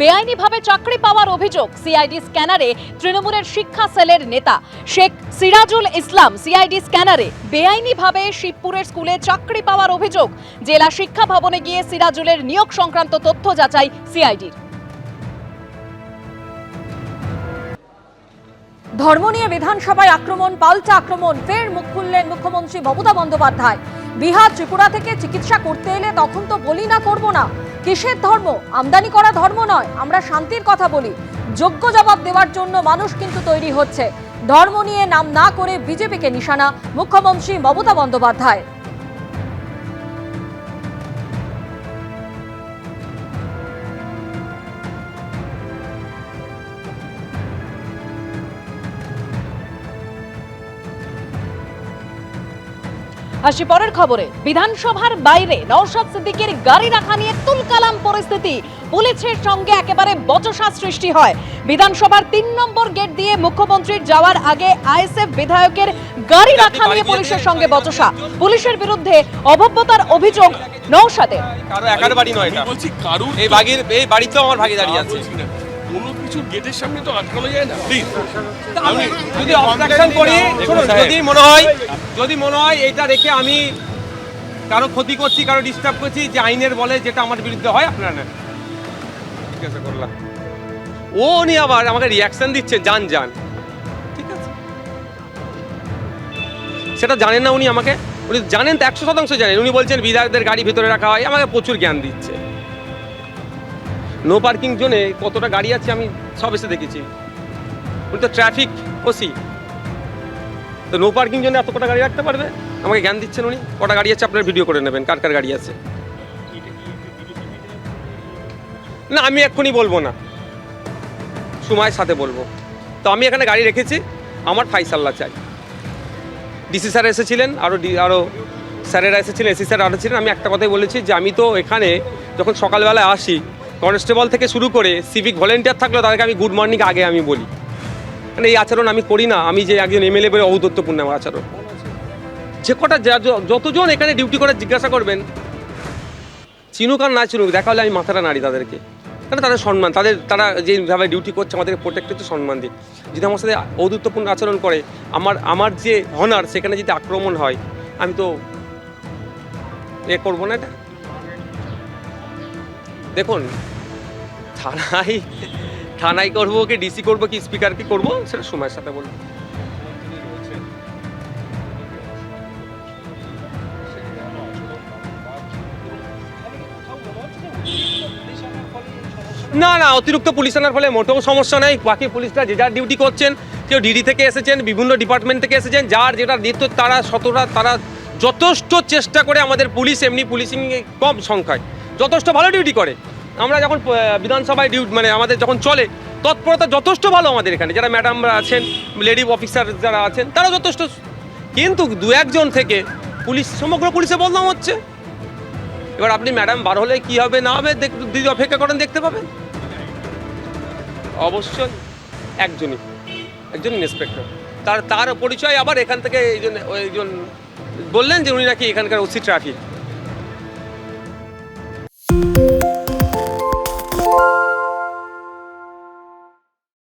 বেআইনিভাবে চাকরি পাওয়ার অভিযোগ সিআইডি স্ক্যানারে তৃণমূলের শিক্ষা সেলের নেতা। শেখ সিরাজুল ইসলাম সিআইডি স্ক্যানারে বেআইনিভাবে শিবপুরের স্কুলে চাকরি পাওয়ার অভিযোগ। জেলা শিক্ষা ভবনে গিয়ে সিরাজুলের নিয়োগ সংক্রান্ত তথ্য যাচাই সিআইডির। ধর্ম নিয়ে বিধানসভায় আক্রমণ, পাল্টা আক্রমণ, ফের মুখ খুললেন মুখ্যমন্ত্রী মমতা বন্দ্যোপাধ্যায়। বিহার ত্রিপুরা থেকে চিকিৎসা করতে এলে তখন তো বলি না, করব না। কিসের ধর্ম? আমদানি করা ধর্ম নয়, আমরা শান্তির কথা বলি। যোগ্য জবাব দেওয়ার জন্য মানুষ কিন্তু তৈরি হচ্ছে। ধর্ম নিয়ে নাম না করে বিজেপিকে নিশানা, মুখ্যমন্ত্রী মমতা বন্দ্যোপাধ্যায়। আসি পরের খবরে। বিধানসভার বাইরে নওশাদ সিদ্দিকের গাড়ি রাখা নিয়ে তুলকালাম পরিস্থিতি। পুলিশের সঙ্গে একেবারে বচসা সৃষ্টি হয়। বিধানসভার তিন নম্বর গেট দিয়ে মুখ্যমন্ত্রীর যাওয়ার আগে আইএসএফ বিধায়কের গাড়ি রাখা নিয়ে পুলিশের সঙ্গে বচসা। পুলিশের বিরুদ্ধে অভব্যতার অভিযোগ নওশাদের। কারও একার বাড়ি নয় এটা। বলছি কারুর এই বাগির এই বাড়িতেও আমার ভাগিদারি তা আছে। কোনো কিছু গেটের সামনে তো আটকানো যায় না। প্লিজ আমি যদি অবস্ট্রাকশন করি শুনুন যদি মনে হয় যদি মনে হয় এটা রেখে আমি কারও ক্ষতি করছি কারও ডিস্টার্ব করছি যে আইনের বলে যেটা আমার বিরুদ্ধে হয় আপনারা নেন। ঠিক আছে করলাম। ও উনি আবার আমাকে রিয়াকশন দিচ্ছে যান যান। ঠিক আছে। সেটা জানেন না উনি আমাকে? উনি জানেন তো একশো শতাংশ জানেন। উনি বলছেন বিধায়কদের গাড়ি ভিতরে রাখা হয় আমাকে প্রচুর জ্ঞান দিচ্ছে। নো পার্কিং জোনে কতটা গাড়ি আছে আমি সব এসে দেখেছি। উনি তো ট্রাফিক ওসি। তো নো পার্কিং জন্য এত কটা গাড়ি রাখতে পারবে? আমাকে জ্ঞান দিচ্ছেন উনি। কটা গাড়ি আছে আপনার ভিডিও করে নেবেন, কার কার গাড়ি আছে? না, আমি এক্ষুনি বলব না। সময়ের সাথে বলব। তো আমি এখানে গাড়ি রেখেছি, আমার ফাইসাল্লা চাই। ডিসি স্যার এসেছিলেন আরও আরও স্যারেরা এসেছিলেন এসি স্যার আরও ছিলেন। আমি একটা কথাই বলেছি যে, আমি তো এখানে যখন সকালবেলায় আসি কনস্টেবল থেকে শুরু করে সিভিক ভলেন্টিয়ার থাকলেও তাদেরকে আমি গুড মর্নিং আগে আমি বলি। মানে এই আচরণ আমি করি না, আমি যে একজন এমএলএ বলে ঔদত্তপূর্ণ আমার আচরণ। যে কটা যতজন এখানে ডিউটি করে জিজ্ঞাসা করবেন, চিনুক আর না চিনুক, দেখা হলে আমি মাথাটা নাড়ি তাদেরকে। কারণ তাদের সম্মান, তাদের, তারা যেভাবে ডিউটি করছে, আমাদেরকে প্রোটেক্টেড সম্মান দিই যদি আমার সাথে ঔদুত্যপূর্ণ আচরণ করে, আমার আমার যে হনার সেখানে যদি আক্রমণ হয়, আমি তো এ করব না এটা? দেখুন, থানায় থানায় করব কি ডিসি করব কি স্পিকারকে করব, সেটা সময়ের সাথে বলব। না না, অতিরিক্ত পুলিশ আনার ফলে মোটেও সমস্যা নেই। বাকি পুলিশরা যে যার ডিউটি করছেন, কেউ ডিডি থেকে এসেছেন, বিভিন্ন ডিপার্টমেন্ট থেকে এসেছেন, যার যেটা দায়িত্ব, তারা শতটা তারা যথেষ্ট চেষ্টা করে আমাদের পুলিশ, এমনি পুলিশিং কম সংখ্যায়। যথেষ্ট ভালো ডিউটি করে। আমরা যখন বিধানসভায় ডিউটি মানে আমাদের যখন চলে, তৎপরতা যথেষ্ট ভালো আমাদের এখানে। যারা ম্যাডামরা আছেন লেডি অফিসার যারা আছেন তারা যথেষ্ট। কিন্তু দু একজন থেকে পুলিশ, সমগ্র পুলিশে বদনাম হচ্ছে। এবার আপনি ম্যাডাম বার হলে কি হবে, না হবে দিদি অপেক্ষা করেন, দেখতে পাবেন। অবশ্যই একজনই একজন ইন্সপেক্টর তার তার পরিচয় আবার এখান থেকে এই জন্য ওই জন বললেন যে উনি নাকি এখানকার ওসি ট্রাফিক